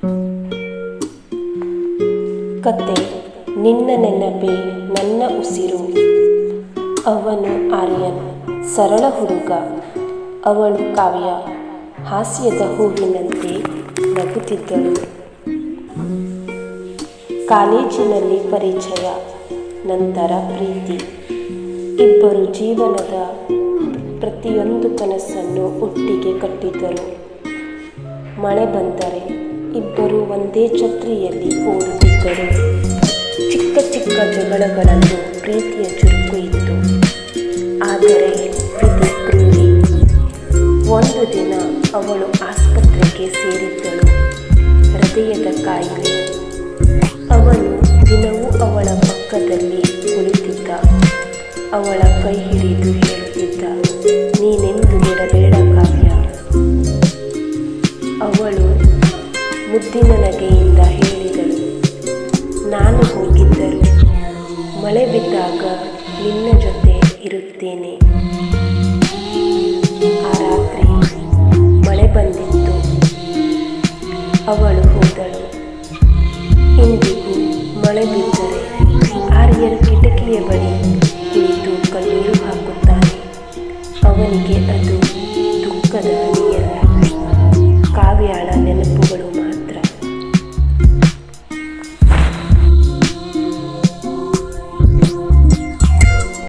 ಕತೆ ನಿನ್ನ ನೆನಪೇ ನನ್ನ ಉಸಿರು. ಅವನು ಆರ್ಯನ್ ಸರಳ ಹುಡುಗ. ಅವಳು ಕಾವ್ಯ ಹಾಸ್ಯದ ಹೂವಿನಂತೆ ನಗುತ್ತಿದ್ದಳು. ಕಾಲೇಜಿನಲ್ಲಿ ಪರಿಚಯ, ನಂತರ ಪ್ರೀತಿ. ಇಬ್ಬರು ಜೀವನದ ಪ್ರತಿಯೊಂದು ಕನಸನ್ನು ಒಟ್ಟಿಗೆ ಕಟ್ಟಿದ್ದರು. ಮಳೆ ಬಂದರೆ ಇಬ್ಬರು ಒಂದೇ ಛತ್ರಿಯಲ್ಲಿ ಓಡುತ್ತಿದ್ದರು. ಚಿಕ್ಕ ಚಿಕ್ಕ ಜಗಳಗಳನ್ನು ಪ್ರೀತಿಯ ಚುರುಕು ಇತ್ತು. ಆದರೆ ವಿಧಿ ಕ್ರೂರಿ. ಒಂದು ದಿನ ಅವಳು ಆಸ್ಪತ್ರೆಗೆ ಸೇರಿದ್ದಳು. ಹೃದಯದ ಕಾಯಿಲೆ. ಅವನು ದಿನವೂ ಅವಳ ಪಕ್ಕದಲ್ಲಿ ಕುಳಿತಿದ್ದ. ಅವಳ ಕೈ ಹಿಡಿದು ಬುದ್ಧಿ ನನಗೆಯಿಂದ ಹೇಳಿದಳು. ನಾನು ಹೋಗಿದ್ದರು ಮಳೆ ಬಿದ್ದಾಗ ನಿನ್ನ ಜೊತೆ ಇರುತ್ತೇನೆ. ಆ ರಾತ್ರಿ ಮಳೆ ಬಂದಿತ್ತು. ಅವಳು ಹೋದಳು. ಇಂದಿಗೂ ಮಳೆ ಬಿದ್ದರೆ ಆರ್ಯರು ಕಿಟಕಿಯ ಬಳಿ ಕುಳಿತು ಕಣ್ಣೀರು ಹಾಕುತ್ತಾನೆ. ಅವನಿಗೆ ಅದು ದುಃಖದ ಹನಿಯ